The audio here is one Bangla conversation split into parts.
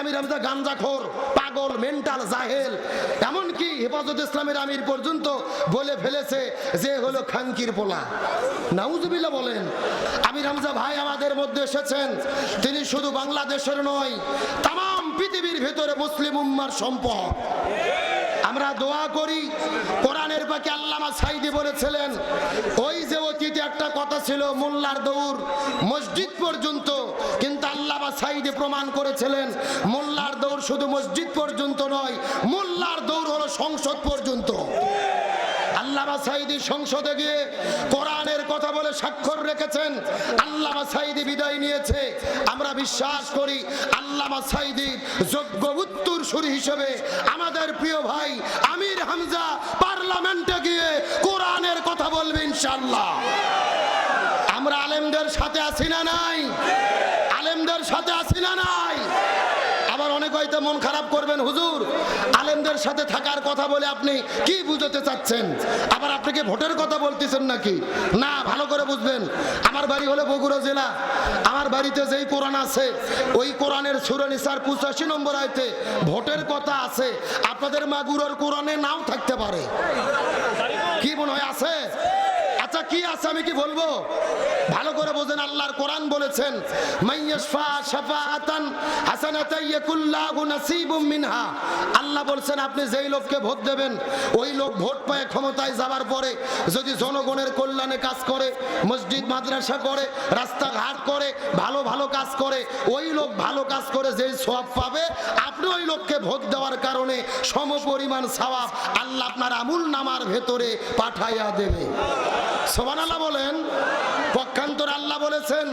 আমির হামজা গাঞ্জাখোর, পাগল মেন্টাল জাহেল। এমনকি হেফাজত ইসলামের আমির পর্যন্ত বলে ফেলেছে যে হলো খানকির পোলা। নাউজুবিল্লা বলেন, আমির হামজা ভাই আমাদের মধ্যে এসেছেন। তিনি শুধু বাংলাদেশের নয় তাম পৃথিবীর ভেতরে মুসলিম উম্মার সম্পদ। আমরা দোয়া করি। কোরআনের পাকে আল্লামা সাইদি বলেছিলেন, ওই যে অতীতে একটা কথা ছিল, মোল্লার দৌড় মসজিদ পর্যন্ত। কিন্তু আল্লামা সাইদি প্রমাণ করেছিলেন, মোল্লার দৌড় শুধু মসজিদ পর্যন্ত নয়, মোল্লার দৌড় হলো সংসদ পর্যন্ত। সংসদে গিয়ে কোরআনের কথা বলে স্বাক্ষর রেখেছেন। আল্লামা সাইদি বিদায় নিয়েছে। আমরা বিশ্বাস করি আল্লামা সাইদি যোগ্য উত্তর সুরি হিসেবে আমাদের প্রিয় ভাই আমির হামজা পার্লামেন্টে গিয়ে কোরআনের কথা বলবে ইনশাল্লাহ আমরা আলেমদের সাথে আছি না নাই? আলেমদের সাথে আছি না নাই? হয়তো মন খারাপ করবেন হুজুর। আলেমদের সাথে থাকার কথা বলে আপনি কি বুঝতে চাচ্ছেন? আবার আপনি কি ভোটের কথা বলতেছেন নাকি? না, ভালো করে বুঝবেন। আমার বাড়ি হলো বগুড়া জেলা। আমার বাড়িতে যেই কোরআন আছে, ওই কোরআনের সুরানিসার পঁচাশি নম্বর আয়তে ভোটের কথা আছে। আপনাদের মাগুরার কোরআনে নাও থাকতে পারে। কি মনে হয়, আছে? কি আছে আমি কি বলব? ভালো করে বোঝেন, আল্লাহর কোরআন বলেছেন মিনহা। আল্লাহ বলছেন, আপনি যেই লোককে ভোট দেবেন, ওই লোক ভোট পায় ক্ষমতায় যাবার পরে, যদি জনগণের কল্যাণে কাজ করে, মসজিদ, মাদ্রাসা করে, রাস্তাঘাট করে, ভালো ভালো কাজ করে, ওই লোক ভালো কাজ করে যেই সব পাবে, আপনি ওই লোককে ভোট দেওয়ার কারণে সম পরিমাণ সওয়াব আল্লাহ আপনার আমুল নামার ভেতরে পাঠাইয়া দেবে। সোমান আল্লাহ বলেন। পক্ষান্তর আল্লাহ বলেছেন,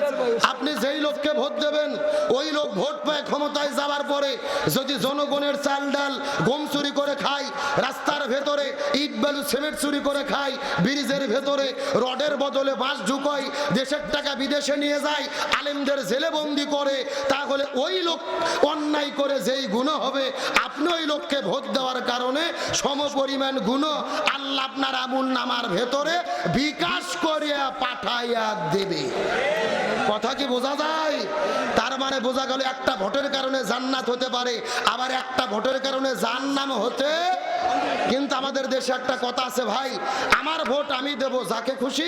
আপনি যেই লোককে ভোট দেবেন, ওই লোক ভোট পায় ক্ষমতায় যাওয়ার পরে যদি জনগণের চাল ডাল গম চুরি করে খায়, রাস্তার ভেতরে ইট বালু, সিমেন্ট চুরি করে খায়, ব্রিজের ভেতরে রডের বদলে বাঁশ ঢুকোয়, দেশের টাকা বিদেশে নিয়ে যায়, আলেমদের জেলে বন্দি করে, তাহলে ওই লোক অন্যায় করে যেই গুণ হবে, আপনি ওই লোককে ভোট দেওয়ার কারণে সম পরিমাণ গুণ আল্লাহ আপনার আমুল নামার ভেতরে বিকাশ করিয়া পাঠাইয়া দেবে। কথা কি বোঝা যায়? তার মানে বোঝা গেল একটা ভোটের কারণে জান্নাত হতে পারে, আবার একটা ভোটের কারণে জান্নাম হতে। কিন্তু আমাদের দেশে একটা কথা আছে ভাই, আমার ভোট আমি দেব যাকে খুশি,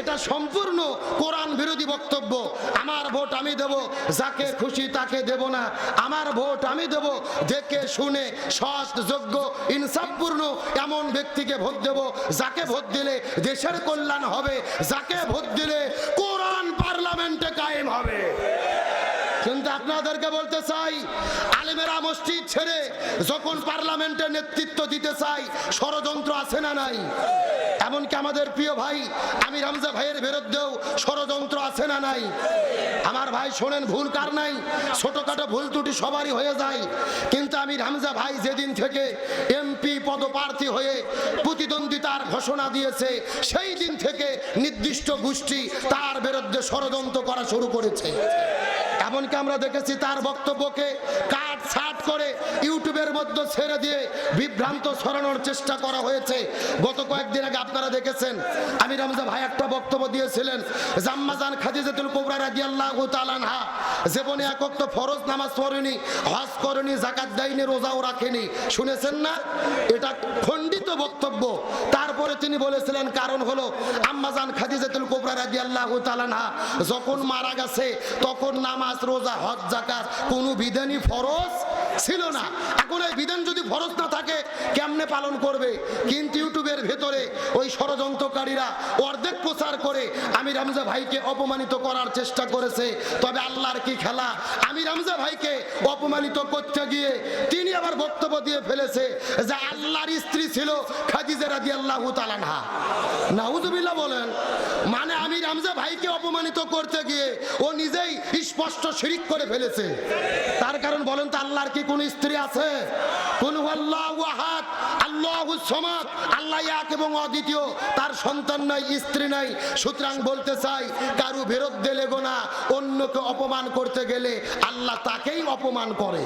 এটা সম্পূর্ণ কোরআন বিরোধী বক্তব্য। আমার ভোট আমি দেব যাকে খুশি তাকে দেব না। আমার ভোট আমি দেব দেখে শুনে সৎ, যোগ্য, ইনসাফপূর্ণ এমন ব্যক্তিকে ভোট দেব, যাকে ভোট দিলে দেশের কল্যাণ হবে যাকে ভোট দিলে কোরআন পার্লামেন্টে কায়েম হবে। কিন্তু আপনাদেরকে বলতে চাই আলেমেরা মসজিদ ছেড়ে যখন পার্লামেন্টে নেতৃত্ব দিতে চাই ষড়যন্ত্র আছে না নাই? এমনকি আমাদের প্রিয় ভাই আমি রামজা ভাইয়ের বিরুদ্ধেও ষড়যন্ত্র আছে না নাই? আমার ভাই, শোনেন, ভুল কার নাই? ছোটখাটো ভুল ত্রুটি সবারই হয়ে যায়। কিন্তু আমি হামজা ভাই যেদিন থেকে এমপি পদপ্রার্থী হয়ে প্রতিদ্বন্দ্বিতার ঘোষণা দিয়েছে, সেই দিন থেকে নির্দিষ্ট গোষ্ঠী তার বিরুদ্ধে ষড়যন্ত্র করা শুরু করেছে। এমনকি আমরা দেখেছি তার বক্তব্যকে কাট ছাট করে ইউটিউবের মধ্যে ছেড়ে দিয়ে বিভ্রান্ত ছড়ানোর চেষ্টা করা হয়েছে। গত কয়েকদিন আগে আপনারা দেখেছেন, আমি রামজা ভাই একটা বক্তব্য দিয়েছিলেন, জাম্মাজান খাদিজাতুল কোবরা রাদিয়াল্লাহু তাআলাহা জীবনে একক তো ফরজ নামাজ পড়েনি, হজ করেনি জাকাত দেয়নি, রোজাও রাখেনি। শুনেছেন না? এটা খণ্ডিত বক্তব্য। তারপরে তিনি বলেছিলেন, কারণ হলো আম্মাজান খাদিজাতুল কোবরা রাদিয়াল্লাহু তাআলাহা যখন মারা গেছে, তখন নামাজ রোজা হজ জাকাত কোনো বিধানই ফরজ ছিল না। এখন এই বিধান যদি ফরজ না থাকে, কেমনে পালন করবে? কিন্তু ইউটিউবের ভেতরে ওই ষড়যন্ত্রকারীরা অর্ধেক প্রচার করে আমি রামজা ভাইকে অপমানিত করার চেষ্টা করেছে। তবে আল্লাহর কি খেলা? আমি রামজা ভাইকে অপমানিত করতে গিয়ে তিনি আবার বক্তব্য দিয়ে ফেলেছে যে আল্লাহর স্ত্রী ছিল খাদিজা রাদিয়াল্লাহু তাআলাহা নাউজুবিল্লাহ বলেন মানে আমি রামজা ভাইকে অপমানিত করতে গিয়ে ও নিজেই স্পষ্ট শিরিক করে ফেলেছে। তার কারণ বলেন তো, আল্লাহর কি কোন স্ত্রী আছে? কোন আল্লাহ সন্তান স্ত্রী সুতরাং বলতে চাই, কারু না অন্যকে অপমান করতে গেলে অপমান করে।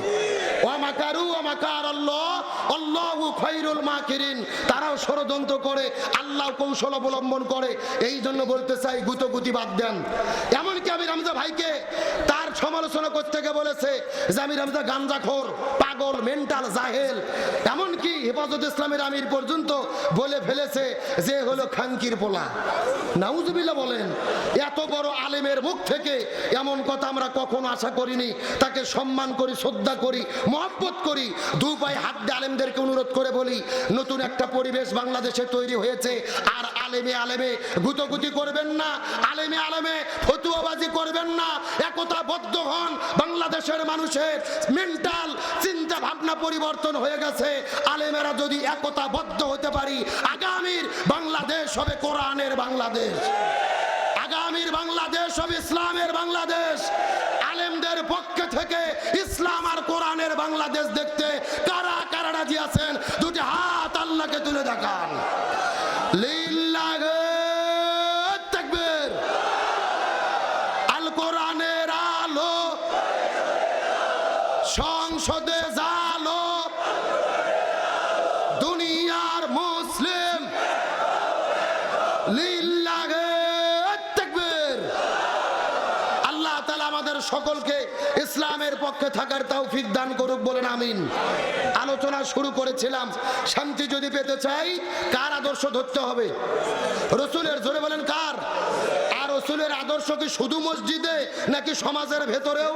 তারাও ষড়যন্ত্র করে, আল্লাহ কৌশল অবলম্বন করে। এই জন্য বলতে চাই, গুতগুতি বাদ দেন। এমনকি আমি রামজা ভাইকে তার সমালোচনা করতে গিয়ে বলেছে যে আমি রামজা গাঞ্জাখোর, পাগল, মেন্টাল, জাহেল। এমনকি হেফাজত ইসলামের আমির পর্যন্ত বলে ফেলেছে যে হলো খানকির পোলা। নাউজুবিল্লাহ বলেন, এত বড় আলেমের মুখ থেকে এমন কথা আমরা কখনো আশা করিনি। তাকে সম্মান করি, শ্রদ্ধা করি, মহব্বত করি। দু পায়ে হাত দিয়ে আলেমদেরকে অনুরোধ করে বলি, নতুন একটা পরিবেশ বাংলাদেশে তৈরি হয়েছে। আর আলেমে আলেমে গুতগুতি করবেন না, আলেমে আলেমে ফতুয়াবাজি করবেন না। একতাবদ্ধ হন, বাংলাদেশের মানুষের মেন্টাল চিন্তা ভাবনা পরিবর্তন হয়ে গেছে। আলেমেরা যদি একতাবদ্ধ হতে পারি। আগামীর বাংলাদেশ হবে কোরআনের বাংলাদেশ। আগামীর বাংলাদেশ হবে ইসলামের বাংলাদেশ। আলেমদের পক্ষে থেকে ইসলাম আর কোরআনের বাংলাদেশ দেখতে কারা কারা রাজি আছেন? দুটি হাত আল্লাহকে তুলে দেখান। আল্লাহ আমাদের সকলকে ইসলামের পক্ষে থাকার তৌফিক দান করুক বলেন, আমিন। আলোচনা শুরু করেছিলাম, শান্তি যদি পেতে চাই, কার আদর্শ ধরতে হবে? রসুলের জোরে বলেন, কার? রসুলের আদর্শ কি শুধু মসজিদে নাকি সমাজের ভেতরেও?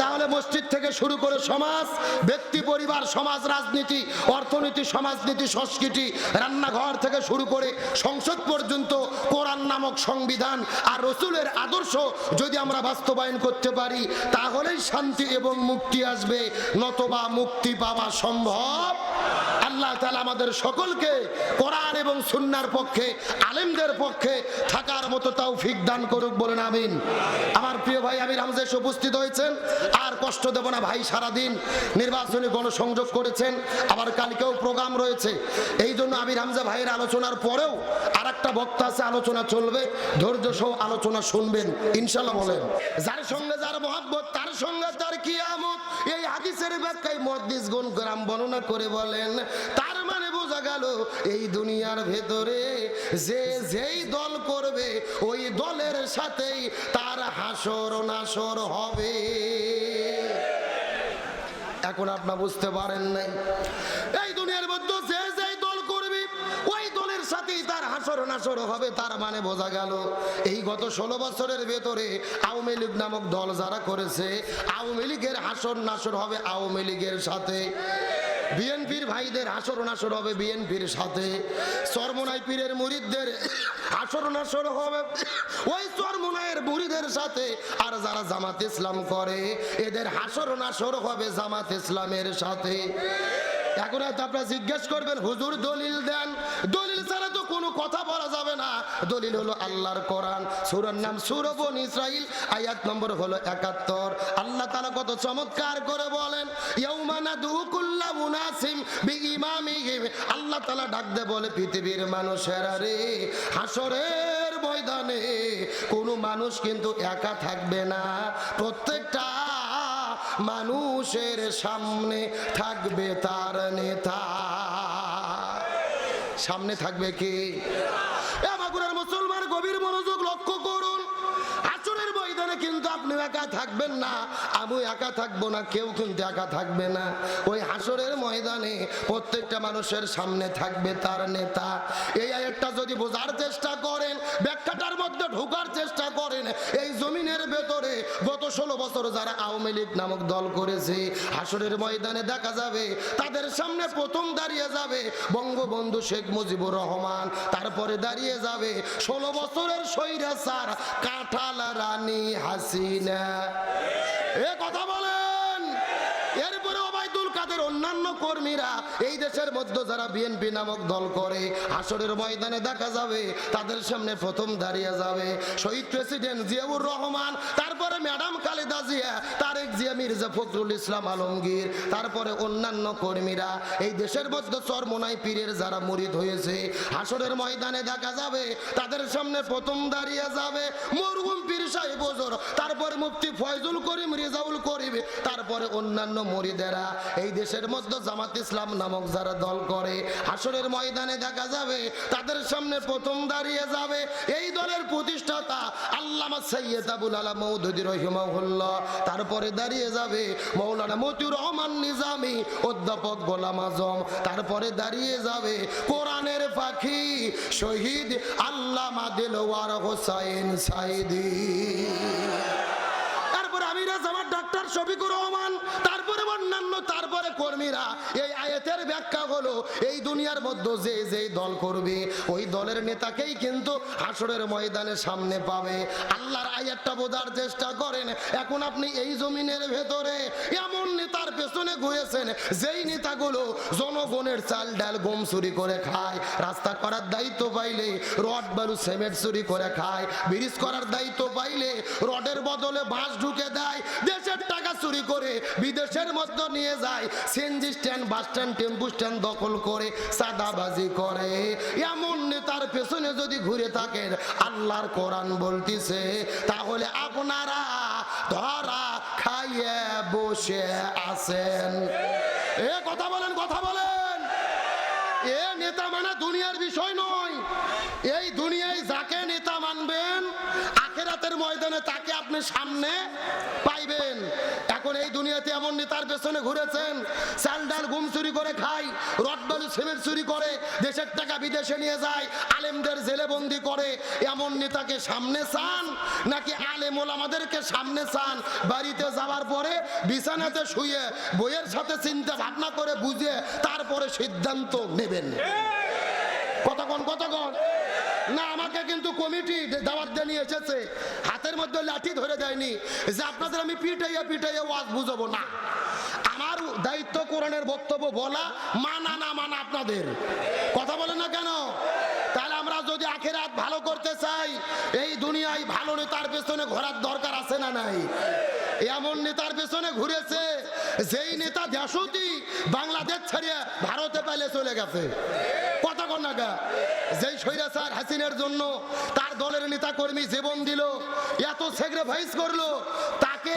তাহলে মসজিদ থেকে শুরু করে সমাজ, ব্যক্তি, পরিবার, সমাজ, রাজনীতি, অর্থনীতি, সমাজনীতি, সংস্কৃতি, রান্নাঘর থেকে শুরু করে সংসদ পর্যন্ত কোরআন নামক সংবিধান আর রসুলের আদর্শ যদি আমরা বাস্তবায়ন করতে পারি, তাহলেই শান্তি এবং মুক্তি আসবে। নতবা মুক্তি পাওয়া সম্ভব। আল্লাহ তাআলা আমাদের সকলকে কোরআন এবং সুন্নার পক্ষে, আলেমদের পক্ষে থাকার মতো তাও ফিক দান করুক বলেন, আমিন। আমার প্রিয় ভাই আমির হামজা এসে উপস্থিত হয়েছেন। আর কষ্ট দেব না ভাই, সারাদিন নির্বাচনী গণসংযোগ করেছেন। আবার কালকেও প্রোগ্রাম রয়েছে। এই জন্য আমির হামজা ভাইয়ের আলোচনার পরেও আর একটা বক্তা আছে, আলোচনা চলবে। ধৈর্য সহ আলোচনা শুনবেন ইনশাল্লাহ বলেন। যার সঙ্গে যার মহাব্বত, তার সঙ্গে তার কিয়ামত এই হাদিসের ব্যাখ্যায় মদ্দিস গুণ গ্রাম বর্ণনা করে বলেন, তার মানে বোঝা গেল এই দুনিয়ার ভেতরে যে যেই দল করবে, ওই দলের সাথেই তার হাসর নাসর হবে। এখন আপনার বুঝতে পারেন নাই। সাথেই তার হাসর নাসর হবে, তার মানে বোঝা গেল এই গত ষোলো বছরের ভেতরে আওয়ামী লীগ নামক দল যারা করেছে, আওয়ামী লীগের হাসর নাসর হবে আওয়ামী লীগের সাথে। বিএনপির ভাইদের হাসর নাসর হবে বিএনপির সাথে। চরমোনাই পীরের মুরিদদের হাসর নাসর হবে, ওই চরমোনাইয়ের মুরিদের সাথে। আর যারা জামাত ইসলাম করে, এদের হাসর নাসর হবে জামাত ইসলামের সাথে। এখন হয়তো আপনারা জিজ্ঞেস করবেন, হুজুর দলিল দেন। দলিল ছাড়া কথা বলা যাবে না। দলিল হলো আল্লাহর কোরআন। সুরার নাম সুরবন ইসরাইল আয়াত নম্বর হলো একাত্তর। আল্লাহ তাআলা কত চমৎকার করে বলেন ইয়াউমানা দুকুল্লা মুনাসিম আল্লাহ দে বলে, পৃথিবীর মানুষেরা রে হাসরের ময়দানে কোনো মানুষ কিন্তু একা থাকবে না। প্রত্যেকটা মানুষের সামনে থাকবে তার নেতা। সামনে থাকবে কি কিন্তু আপনি একা থাকবেন না আমি একা থাকব না, কেউ কিন্তু একা থাকবে না। ওই হাসরের ময়দানে প্রত্যেকটা মানুষের সামনে থাকবে তার নেতা। এই একটা যদি বোঝার চেষ্টা করেন, ব্যাখ্যাটার মধ্যে ঢোকার চেষ্টা করেন, এই জমিনের ভেতরে গত ষোলো বছর যারা আওয়ামী লীগ নামক দল করেছে, হাসরের ময়দানে দেখা যাবে তাদের সামনে প্রথম দাঁড়িয়ে যাবে বঙ্গবন্ধু শেখ মুজিবুর রহমান। তারপরে দাঁড়িয়ে যাবে ষোলো বছরের সৈরা স্যার কাঁঠাল রানী হাসিনা। এ কথা এরপরে কাদের অন্যান্য কর্মীরা এই দেশের মধ্যে যারা বিএনপি নামক দল করে আসরের ময়দানে দেখা যাবে, তাদের সামনে প্রথম দাঁড়িয়ে যাবে। শহীদ প্রেসিডেন্ট জিয়াউর রহমান, তারপরে ম্যাডাম খালেদা জিয়া, তারেক জিয়া, মির্জা ফখরুল ইসলাম আলমগীর, তারপরে অন্যান্য কর্মীরা। এই দেশের মধ্যে চরমোনাই পীরের যারা মুরিদ হয়েছে হাসরের ময়দানে দেখা যাবে, তাদের সামনে প্রথম দাঁড়িয়ে যাবে মরহুম পীর সাহেব ওজোর তারপরে মুফতি ফয়জুল করিম রেজাউল করিম, তারপরে অন্যান্য মরিদেরা। এই দেশ দেশের মধ্যে জামাত ইসলাম নামক যারা দল করে, হাসরের ময়দানে দেখা যাবে, তাদের সামনে প্রথম দাঁড়িয়ে যাবে। এই দলের প্রতিষ্ঠাতা আল্লামা সৈয়দ আবুল আলা মৌদুদি রহিমাহুল্লাহ। তারপরে দাঁড়িয়ে যাবে মৌলানা মতিউর রহমান নিজামি অধ্যাপক গোলাম আজম। তারপরে দাঁড়িয়ে যাবে কোরআনের পাখি শহীদ আল্লামা দিলওয়ার হোসাইন সাইদি। আমিরা ডাক্তার শফিকুর রহমান, তারপরে অন্যান্য, তারপরে কর্মীরা। এই আয়াতের ব্যাখ্যা হলো, এই দুনিয়ার মধ্যে যে যে দল করবে, ওই দলের নেতাকেই কিন্তু হাসরের ময়দানে সামনে পাবে। আল্লাহর আয়াতটা বোঝার চেষ্টা করেন, এখন আপনি এই জমিনের ভেতরে এমন নেতার পেছনে ঘুরেছেন, যেই নেতাগুলো জনগণের চাল ডাল গম চুরি করে খায়, রাস্তা করার দায়িত্ব পাইলে রড, বালু, সিমেন্ট চুরি করে খায়, ব্রিজ করার দায়িত্ব পাইলে রডের বদলে বাঁশ ঢুকে দেয় দেশের টাকা চুরি করে বিদেশের মধ্যে নিয়ে যায়। CNG stand, bus stand, tempo stand দখল করে, সাদাবাজি করে। এমন নেতার পেছনে যদি ঘুরে থাকেন, আল্লাহর কোরআন বলতিছে, তাহলে আপনারা ধরা খাইয়ে বসে আছেন। এ কথা বলেন কথা বলেন। এ নেতা মানে দুনিয়ার বিষয় নয়। এই দুনিয়ায় যাকে নেতা মানবেন আখেরাতের ময়দানে তাকে আপনি সামনে পাইবেন। এখন এই দুনিয়াতে এমন নেতার পেছনে ঘুরেছেন চাল ডাল ঘুম চুরি করে খায়, রড বালু সিমেন্ট চুরি করে, দেশের টাকা বিদেশে নিয়ে যায়, আলেমদের জেলে বন্দি করে। এমন নেতাকে সামনে চান নাকি আলেম আমাদেরকে সামনে চান? বাড়িতে যাওয়ার পরে বিছানাতে শুয়ে বইয়ের সাথে চিন্তা ভাবনা করে বুঝে তারপরে সিদ্ধান্ত নেবেন। কতক্ষণ কতক্ষণ? না, আমাকে কিন্তু কমিটি দাওয়াত দিয়ে নিয়ে এসেছে। হাতের মধ্যে লাঠি ধরে দেয়নি যে আপনাদের আমি পিটাইয়া পিটাইয়া ওয়াজ বুঝব। না। আমার দায়িত্ব কোরআনের বক্তব্য বলা, মানা না মানা আপনাদের। কথা বলে না কেন? যদি আখেরাত ভালো করতে চাই, এই দুনিয়ায় ভালো নেতার পেছনে ঘোরার দরকার আছে না নাই? এমন নেতার পেছনে ঘুরেছে, যেই নেতা দেশতি বাংলাদেশ ছাড়িয়ে ভারতে পাইলে চলে গেছে। কথা নাগা যেই স্বৈরাচার হাসিনের জন্য তার দলের নেতা কর্মী জীবন দিল, এত স্যাক্রিফাইস করল, তাকে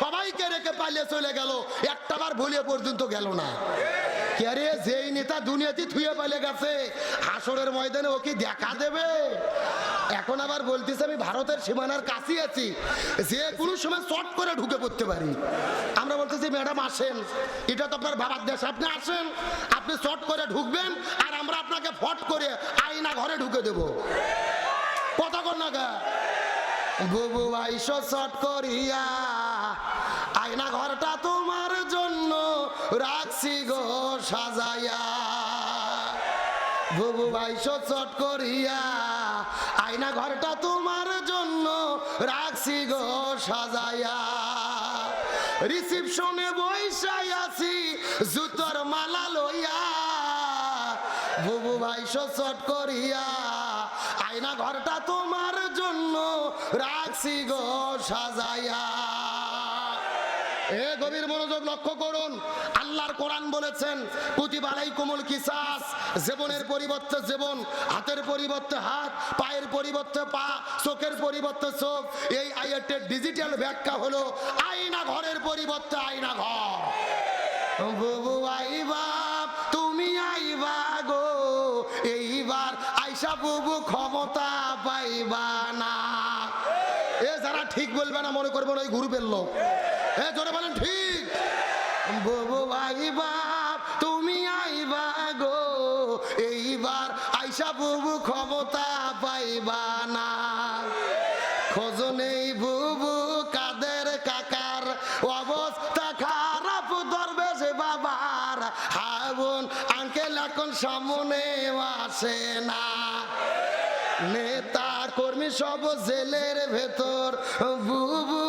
সবাইকে রেখে পালিয়ে চলে গেল। একটাবার ভুলিয়ে পর্যন্ত গেল না। কে যেই নেতা দুনিয়াতে থুয়ে পালিয়ে গেছে, হাসরের ময়দানে ও কি দেখা দেবে? এখন আবার বলতেছে, আমি ভারতের সীমানার কাছে আছি। যে কোনো সময় চট করে ঢুকে পড়তে পারি। আমরা বলতেছি, ম্যাডাম, আসেন। এটা তো আপনার বাবার দেশ। আপনি আসেন, আপনি চট করে ঢুকবেন, আর আমরা আপনাকে ফট করে আয়না ঘরে ঢুকে দেব। কতক্ষণ নাগা বুবু আইসো চট করিয়া। আয়না ঘরটা তোমার রাখছি গো সাজাইয়া। বুবু ভাইসো চট করিয়া, আয়না ঘরটা তোমার জন্য রাখছি গো সাজাইয়া। রিসিপশনে বৈশাই আছি, জুতোর মালা লইয়া। বুবু ভাইসো চট করিয়া, আয়না ঘরটা তোমার জন্য রাখছি গো সাজাইয়া। এ গভীর মনোযোগ লক্ষ্য করুন। আল্লাহর কোরআন বলেছেন কুতিবালাই কোমল কিসাস জীবনের পরিবর্তে জীবন, হাতের পরিবর্তে হাত, পায়ের পরিবর্তে পা, চোখের পরিবর্তে চোখ। এই আইয়ারটের ডিজিটাল ব্যাখ্যা হলো আয়না ঘরের পরিবর্তে আয়না ঘর। বুবু আইবা, তুমি আইবা গো, এইবার আইসা বুবু ক্ষমতা পাইবা না। এ যারা ঠিক বলবে না, মনে করবেন ওই গ্রুপের লোক। এ জোরে বলেন ঠিক। বুবু আইবা তুমি আইবা গো। এইবার আইসা বুবু ক্ষমতা পাইবা না। খোঁজ নেই বুবু, কাদের কাকার অবস্থা খারাপ, দরবেশ বাবার। হাবুন আঙ্কেল এখন সামনে আসে না। নেতা কর্মী সব জেলের ভেতর। বুবু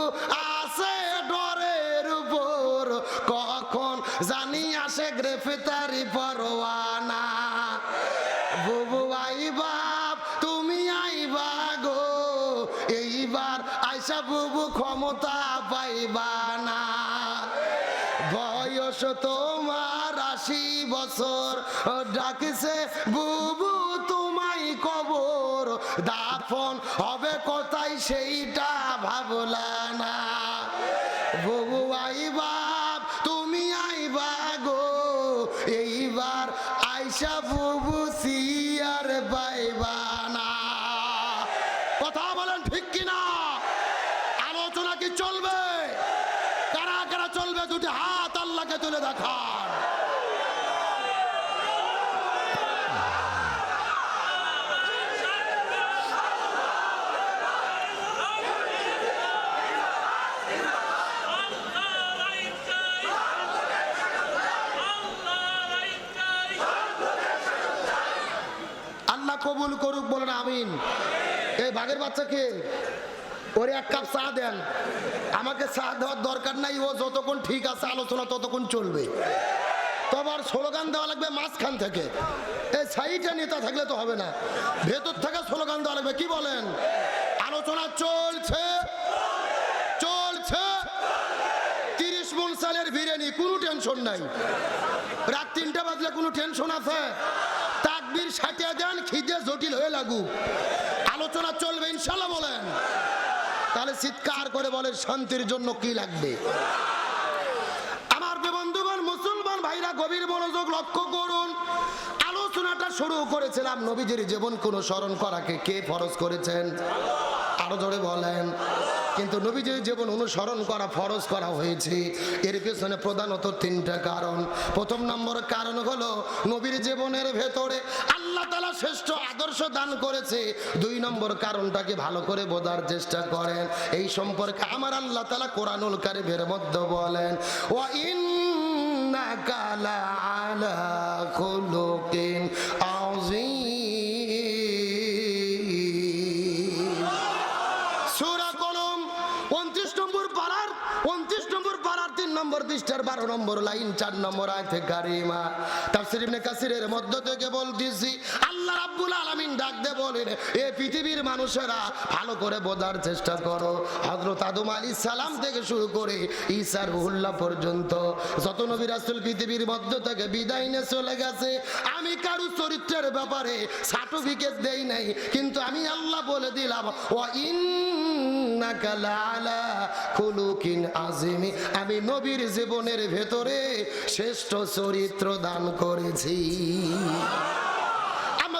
কখন জানি আসে গ্রেফতারি পরোয়ানা? বুবু, আই বাপ, তুমি আইবা গো এইবার আইসা বুবু ক্ষমতা পাইবা না। বয়স তোমার আশি বছর, ডাকিছে বুবু, তোমায় কবর। দাফন হবে কোথায় সেইটা আইসা বুবু সিয়ার বাইবানা কথা বলেন ঠিক কিনা আলোচনা কি চলবে কারা কারা চলবে দুটি হাত আল্লাহকে তুলে দেখান আল্লাহ কবুল করুক বলেন আমিন এই বাঘের বাচ্চাকে, ওরে এক কাপ চা দেন। আমাকে চা দেওয়ার দরকার নাই, ও যতক্ষণ ঠিক আছে, আলোচনা ততক্ষণ চলবে। তবে আর স্লোগান দেওয়া লাগবে মাঝখান থেকে। এই সাইডে নেতা থাকলে তো হবে না। ভেতর থেকে স্লোগান দেওয়া লাগবে, কি বলেন? আলোচনা চলছে চলছে। তিরিশ মন সালের বিরিয়ানি, কোনো টেনশন নাই। রাত তিনটা বাজলে কোনো টেনশন আছে? তাকবির সাটিয়ে দেন, খিদে জটিল হয়ে লাগুক। আলোচনা চলবে, ইনশাল্লাহ বলেন। তাহলে চিৎকার করে বলেন শান্তির জন্য কি লাগবে? আমার বন্ধুগণ, মুসলমান ভাইরা, গভীর মনোযোগ লক্ষ্য করুন। আলোচনাটা শুরু করেছিলাম নবীজির জীবন কোন স্মরণ করাকে কে ফরজ করেছেন? আরও জোরে বলেন। কিন্তু নবীজির জীবন অনুসরণ করা, ফরজ করা হয়েছে। এর পেছনে প্রধানত তিনটা কারণ। প্রথম নম্বর কারণ হলো, নবীর জীবনের ভেতরে আল্লাহ তালা শ্রেষ্ঠ আদর্শ দান করেছে। দুই নম্বর কারণটাকে ভালো করে বোঝার চেষ্টা করেন। এই সম্পর্কে আমার আল্লাহ তালা কোরআনুল কারিমের মধ্যে বলেন ও ইন্নাকা লাআলা খুলুকিন পৃষ্ঠার 12 নম্বর লাইন 4 নম্বর আয়াতে কারিমা। তাফসীর ইবনে কাসিরের মধ্য থেকে বলতেছি, আল্লাহ রাব্বুল আলামিন ডাক দে বলেন, এ পৃথিবীর মানুষেরা ভালো করে বোঝার চেষ্টা করো। হযরত আদম আলাইহিস সালাম থেকে শুরু করে ঈসা রুহুল্লাহ পর্যন্ত, যত নবী রাসূল পৃথিবীর মধ্য থেকে বিদায় নিয়ে চলে গেছে। আমি কারু চরিত্রের ব্যাপারে সার্টিফিকেট দেই নাই, কিন্তু আমি আল্লাহ বলে দিলাম ও আমি নবীর জীবনের ভেতরে শ্রেষ্ঠ চরিত্র দান করেছি।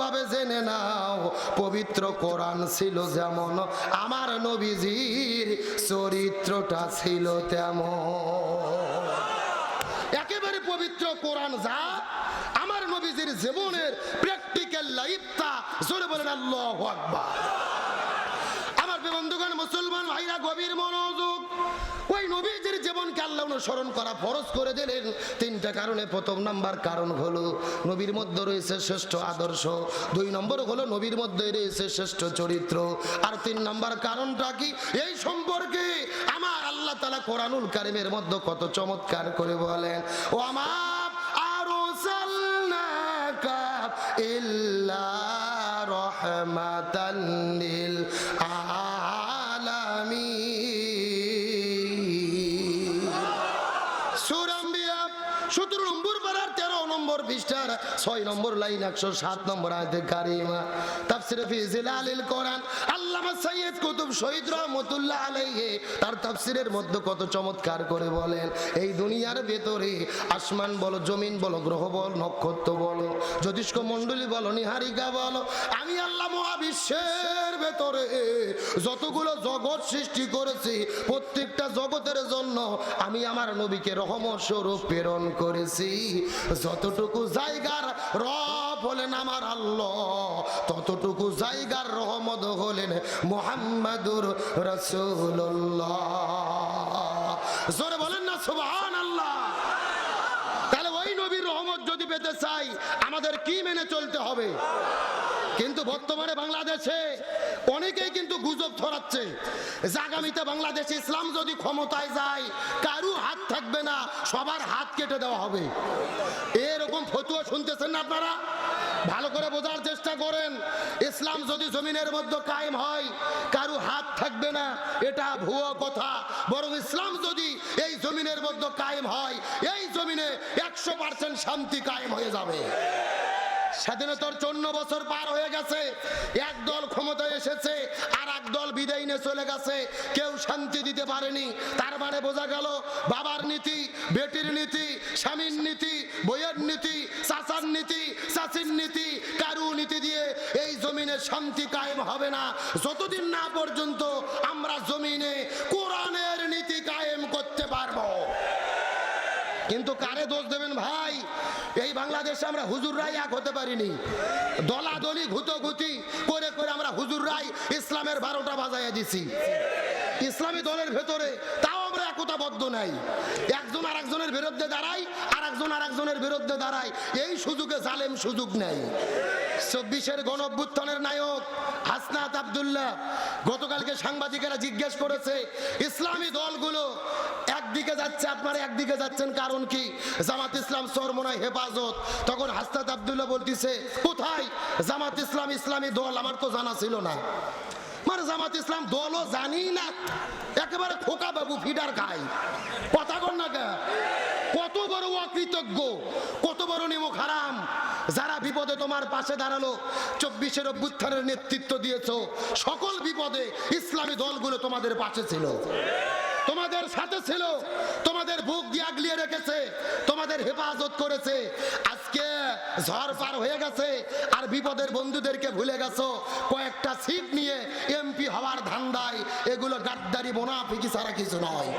ভাবে জেনে নাও, পবিত্র কোরআন ছিল যেমন, আমার নবীজির চরিত্রটা ছিল তেমন। একেবারে পবিত্র কোরআন যা আমার নবীজির জীবনের প্র্যাকটিক্যাল লাইফটা জোরে বলেন আল্লাহ আকবার। মুসলমান ভাইরা, গভীর মনোযোগ। ওই নবীজির জীবনকে আল্লাহ অনুসরণ করা ফরজ করে দিলেন। তিনটা কারণে প্রথম নাম্বার কারণ হলো, নবীর মধ্যে রয়েছে শ্রেষ্ঠ আদর্শ। দুই নম্বর হলো, নবীর মধ্যে রয়েছে শ্রেষ্ঠ চরিত্র। আর তিন কারণটা কি? এই সম্পর্কে আমার আল্লাহ তালা কোরআনুল কারিমের মধ্যে কত চমৎকার করে বলেন, ও আমার আরও ইল্লা রহমাতাল 6 নম্বর লাইন 107 নম্বর আয়তে কারিমা। জ্যোতিষ্ক বলো, নিহারিকা বলো, আমি আল্লাহ মহাবিশ্বের ভেতরে যতগুলো জগৎ সৃষ্টি করেছি, প্রত্যেকটা জগতের জন্য আমি আমার নবীকে রহমত স্বরূপ প্রেরণ করেছি। যতটুকু জায়গার রব হলেন আমার আল্লাহ, ততটুকু জায়গার রহমত হলেন মোহাম্মদুর রসুল্লাহ জোরে বলেন না সুবহান আল্লাহ তাহলে ওই নবীর রহমত যদি পেতে চাই, আমাদের কি মেনে চলতে হবে? কিন্তু বর্তমানে বাংলাদেশে অনেকেই কিন্তু গুজব ছড়াচ্ছে। যে আগামীতে বাংলাদেশে ইসলাম যদি ক্ষমতায় যায়, কারু হাত থাকবে না, সবার হাত কেটে দেওয়া হবে। এরকম ফতুয়া শুনতেছেন না আপনারা? ভালো করে বোঝার চেষ্টা করেন, ইসলাম যদি জমিনের মধ্যে কায়েম হয়, কারু হাত থাকবে না, এটা ভুয়ো কথা। বরং ইসলাম যদি এই জমিনের মধ্যে কায়েম হয়, এই জমিনে একশো পার্সেন্ট শান্তি কায়েম হয়ে যাবে। স্বাধীনতার চন্ন বছর পার হয়ে গেছে। এক দল ক্ষমতায় এসেছে আর এক দল বিদায় নিয়ে চলে গেছে। কেউ শান্তি দিতে পারেনি। তার মানে বোঝা গেল বাবার নীতি, বেটির নীতি, স্বামীর নীতি, বইয়ের নীতি, চাচার নীতি, চাচির নীতি কারু নীতি দিয়ে এই জমিনে শান্তি কায়েম হবে না। যতদিন না পর্যন্ত আমরা জমিনে কোরআনের নীতি কায়েম করতে পারব। কিন্তু কারে দোষ দেবেন ভাই? এই বাংলাদেশে আমরা হুজুর হুজুররাই এক হতে পারিনি। দলাদলি, ঘুতোঘুতি করে করে আমরা হুজুররাই ইসলামের বারোটা বাজাইয়া দিছি। ইসলামী দলের ভেতরে তাও আমরা একতাবদ্ধ নাই। একজন আর একজনের বিরুদ্ধে দাঁড়াই আর একজন আর একজনের বিরুদ্ধে দাঁড়াই। এই সুযোগে জালেম সুযোগ নেই। চব্বিশের গণ অভ্যুত্থানের নায়ক হাসনাত আবদুল্লাহ গতকালকে সাংবাদিকেরা জিজ্ঞেস করেছে, ইসলামী দলগুলো একদিকে যাচ্ছে আপনারা একদিকে যাচ্ছেন, কারণ কি? জামাত ইসলাম সরমনায় হেফাজত। তখন হাসনাত আবদুল্লাহ বলতিছে, কোথায়? জামাত ইসলাম ইসলামী দল? আমার তো জানা ছিল না। মানে জামাত ইসলাম দলও জানি না। একেবারে খোকা বাবু ফিডার খাই কথা কর না কত বড় অকৃতজ্ঞ, কত বড় নিমক হারাম। যারা বিপদে তোমার পাশে দাঁড়াল, চব্বিশের অভ্যুত্থানের নেতৃত্ব দিয়েছ, সকল বিপদে ইসলামী দলগুলো তোমাদের পাশে ছিল। তোমাদের সাথে ছিল, তোমাদের বুক দিয়ে আগলিয়ে রেখেছে, তোমাদের হেফাজত করেছে। আজকে ঝড় পার হয়ে গেছে আর বিপদের বন্ধুদেরকে ভুলে গেছো। কয়েকটা সিট নিয়ে এমপি হওয়ার ধান্দায় এগুলো গাদ্দারি মোনাফিকি ছাড়া কিছু নয়।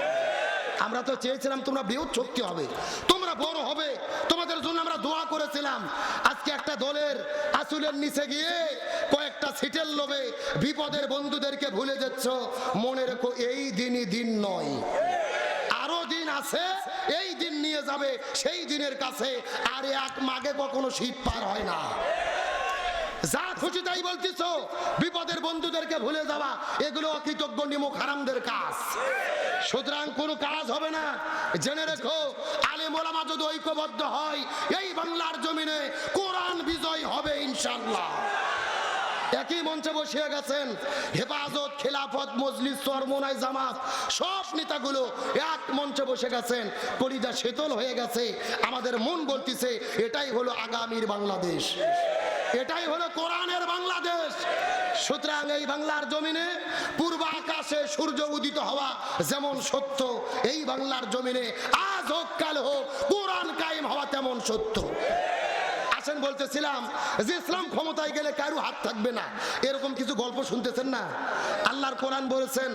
আমরা তো চেয়েছিলাম তোমরা বৃহৎ শক্তি হবে, তোমরা বড় হবে, তোমাদের জন্য আমরা দোয়া করেছিলাম। আজকে একটা দলের আসুলের নিচে গিয়ে কয়েকটা সিটের লোভে বিপদের বন্ধুদেরকে ভুলে যাচ্ছ। মনে রেখো, এই দিনই দিন নয়। আরও দিন আছে, এই দিন নিয়ে যাবে, সেই দিনের কাছে আর এক মাগে কখনো শীত পার হয় না। যা খুশি তাই বলতিস, বিপদের বন্ধুদেরকে ভুলে যাওয়া, এগুলো অকৃতজ্ঞ নিমুখ হারামদের কাজ। সুতরাং কোনো কাজ হবে না। জেনে রেখো আলে মোলামা যদি ঐক্যবদ্ধ হয়, এই বাংলার জমিনে কোরআন বিজয় হবে ইনশাল্লাহ একই মঞ্চে বসিয়ে গেছেন। হেফাজত, খেলাফত, মজলিস সরমোনাই জামাত, সব নেতাগুলো এক মঞ্চে বসে গেছেন। কলিজা শীতল হয়ে গেছে, আমাদের মন বলতেছে, এটাই হলো আগামীর বাংলাদেশ। এটাই হলো কোরআনের বাংলাদেশ। সুতরাং এই বাংলার জমিনে পূর্ব আকাশে সূর্য উদিত হওয়া যেমন সত্য, এই বাংলার জমিনে আজ হোক, কাল হোক, কোরআন কায়েম হওয়া তেমন সত্য। আসেন বলতেছিলাম যে ইসলাম ক্ষমতায় গেলে কারও হাত থাকবে না। এরকম কিছু গল্প শুনতেছেন না? আল্লাহর কোরআন বলেছেন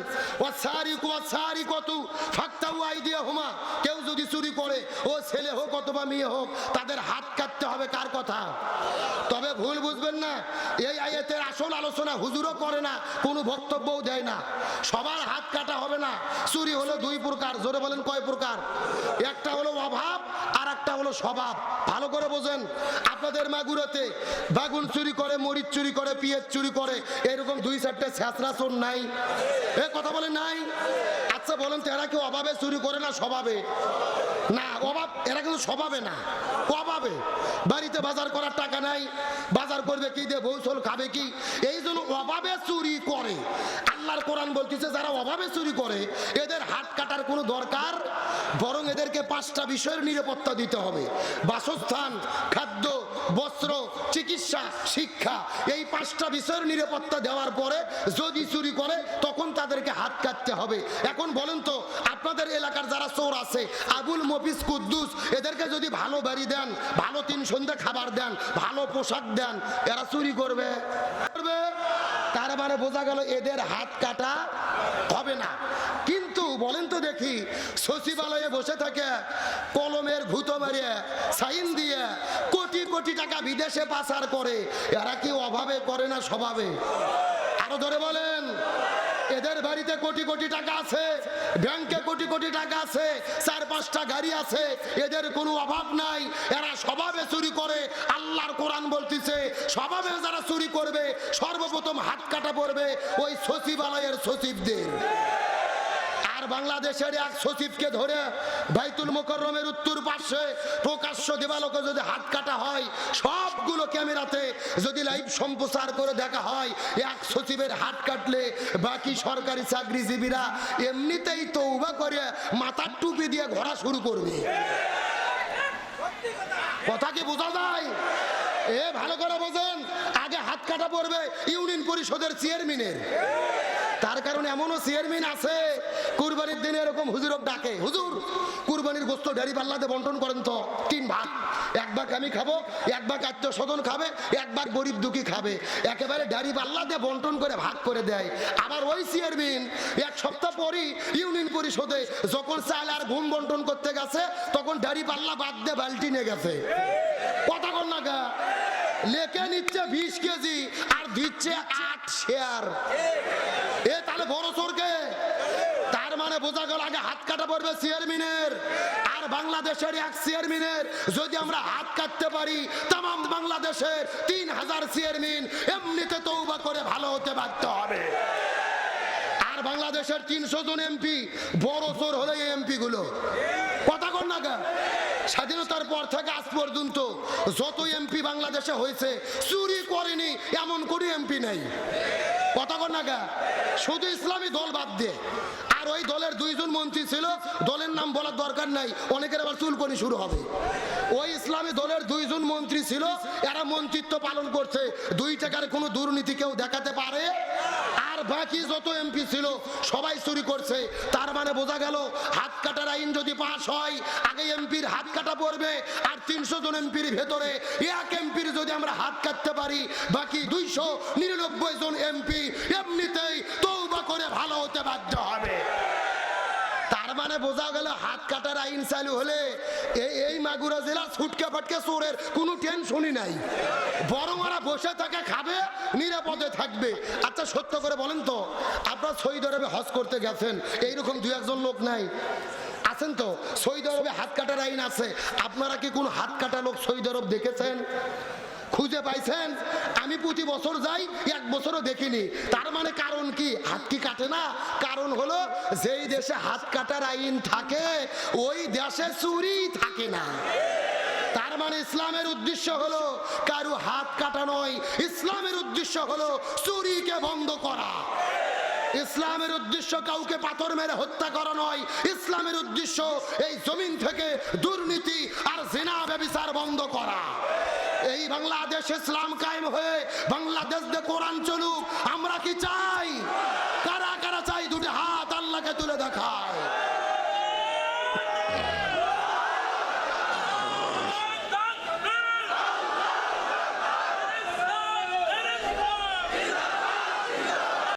কেউ যদি চুরি করে, ও ছেলে হোক অথবা মেয়ে হোক, তাদের হাত কাটতে হবে কার কথা? তবে ভুল বুঝবেন না, এই আয়াতের আসল আলোচনা হুজুরও করে না, কোনো বক্তব্যও দেয় না। সবার হাত কাটা হবে না, চুরি হলো দুই প্রকার, জোরে বলেন কয় প্রকার? একটা হলো অভাব আর একটা হলো স্বভাব। ভালো করে বোঝেন আপনাদের মাগুরাতে। বাগুন চুরি করে, মরিচ চুরি করে, পিঁয়াজ চুরি করে, এরকম দুই চারটে ছেঁচড়া চোর নাই। এ, কথা বলে নাই? আচ্ছা বলেন তো, এরা কি অভাবে চুরি করে না স্বভাবে? না, অভাব, এরা কিন্তু স্বভাবে না। অভাবে। বাড়িতে বাজার করার টাকা নাই, বাজার করবে কি দিয়ে বৌসল খাবে কি? এই জন্য অভাবে চুরি করে। আল্লাহর কোরআন বলতেছে, যারা অভাবে চুরি করে, এদের হাত কাটার কোনো দরকার? বরং এদেরকে পাঁচটা বিষয়ের নিরাপত্তা দিতে হবে। বাসস্থান, খাদ্য বস্ত্র, চিকিৎসা, শিক্ষা, এই পাঁচটা বিষয়ের নিরাপত্তা দেওয়ার পরে যদি চুরি করে, তখন তাদেরকে হাত কাটতে হবে। এখন বলেন তো, আপনাদের এলাকার যারা চোর আছে, আবুল মফিস কুদ্দুস, এদেরকে যদি ভালো বাড়ি দেন, ভালো তিন সন্ধ্যা খাবার দেন, ভালো পোশাক দেন, এরা চুরি করবে? করবে? তার মানে বোঝা গেল এদের হাত কাটা হবে না। কিন্তু বলেন তো দেখি, সচিবালয়ে বসে থাকে, কলমের ভূত মারিয়ে, সাইন দিয়ে, কোটি কোটি টাকা বিদেশে পাচার করে, এরা কি অভাবে করে না স্বভাবে? আরও ধরে বলেন। এদের বাড়িতে কোটি কোটি টাকা আছে, ব্যাংকে কোটি কোটি টাকা আছে, চার পাঁচটা গাড়ি আছে, এদের কোনো অভাব নাই। এরা স্বভাবে চুরি করে, আল্লাহর কোরআন বলতেছে, স্বভাবে যারা চুরি করবে, সর্বপ্রথম হাত কাটা পড়বে ওই সচিবালয়ের সচিবদের। বাংলাদেশের এক সচিবকে ধরে বাইতুল মোকররমের উত্তর পাশে প্রকাশ্য দেবালোকে যদি হাত কাটা হয় সবগুলো ক্যামেরাতে যদি লাইভ সম্প্রচার করে দেখা হয়, এক সচিবের হাত কাটলে বাকি সরকারি চাকরিজীবীরা এমনিতেই তৌবা করে, মাথার টুপি দিয়ে ঘোরা শুরু করবে। কথা কি বোঝা যায়? এ, ভালো করে বোঝেন। আগে হাত কাটা পড়বে ইউনিয়ন পরিষদের চেয়ারম্যানের। তার কারণে এমনও চেয়ারম্যান আছে, কুরবানির দিনে এরকম হুজুরক ডাকে, হুজুর, কুরবানির গোস্ত ডেরি পাল্লাতে বন্টন করেন তো, তিন ভাগ। এক ভাগ আমি খাব, এক ভাগ আত্মীয় স্বজন খাবে, এক ভাগ গরিব দুঃখী খাবে। একেবারে ডেরি পাল্লাতে বন্টন করে ভাগ করে দেয়। আবার ওই চেয়ারম্যান এক সপ্তাহ পরই ইউনিয়ন পরিষদে যখন চাল আর ঘুম বন্টন করতে গেছে, তখন ডেরি পাল্লা বাদ দিয়ে বালতি নিয়ে গেছে। কথা না গা। লেখে নিচ্ছে বিশ কেজি আর দিচ্ছে আট শেয়ার। এ তাহলে বড় সরকে তার মানে বোঝা গেল আগে হাত কাটা পড়বে চেয়ারম্যানের। আর বাংলাদেশের এক চেয়ারম্যানের যদি আমরা হাত কাটতে পারি তাম বাংলাদেশের তিন হাজার চেয়ারম্যান এমনিতে তৌবা করে ভালো হতে বাধ্য হবে। আর বাংলাদেশের তিনশো জন এমপি, বড় চোর হলে এমপি গুলো কথা কর না? স্বাধীনতার পর থেকে আজ পর্যন্ত যত এমপি বাংলাদেশে হয়েছে, চুরি করেনি এমন কোনো এমপি নেই কথা কর না? শুধু ইসলামী দল বাদ দিয়ে আর ওই দলের দুইজন মন্ত্রী ছিল, দলের নাম বলার দরকার নাই, অনেকের আবার চুলকনি শুরু হবে। ওই ইসলামী দলের দুইজন মন্ত্রী ছিল, এরা মন্ত্রিত্ব পালন করছে, দুই টাকার কোনো দুর্নীতি কেউ দেখাতে পারে। আর বাকি যত এমপি ছিল, সবাই চুরি করছে, তার মানে বোঝা গেল হাত কাটার আইন যদি পাশ হয়, আগে এমপির হাত কাটা পড়বে, আর তিনশো জন এমপির ভেতরে এক এমপির যদি আমরা হাত কাটতে পারি, বাকি দুইশো নিরানব্বই জন এমপি এমনিতেই তৌবা করে ভালো হতে বাধ্য হবে। তার মানে বোঝা গেল হাত কাটার আইন চালু হলে এই এই মাগুরা জেলা ছুটকে ফাটকে চোরের কোনো টেনশনই নাই। বরং ওরা বসে থাকে, খাবে, নিরাপদে থাকবে। আচ্ছা সত্য করে বলেন তো, আপনার সৌদি আরবে হজ করতে গেছেন, এইরকম দু একজন লোক নাই। আছেন তো সৌদি আরবে হাত কাটার আইন আছে। আপনারা কি কোন হাত কাটা লোক সৌদি আরব দেখেছেন? খুঁজে পাইছেন? আমি প্রতি বছর যাই, এক বছরও দেখিনি। তার মানে কারণ কি? হাত কি কাটে না? কারণ হলো, যেই দেশে হাত কাটার আইন থাকে, ওই দেশে চুরি থাকে না। তার মানে ইসলামের উদ্দেশ্য হলো, কারু হাত কাটা নয়। ইসলামের উদ্দেশ্য হলো, চুরিকে বন্ধ করা। ইসলামের উদ্দেশ্য কাউকে পাথর মেরে হত্যা করা নয়। ইসলামের উদ্দেশ্য, এই জমিন থেকে দুর্নীতি আর জেনা ব্যবচার বন্ধ করা। এই বাংলাদেশ ইসলাম কায়েম হয়ে বাংলাদেশ দে কোরআন চলুক, আমরা কি চাই? কারা কারা চাই দুটি হাত আল্লাহকে তুলে দেখায়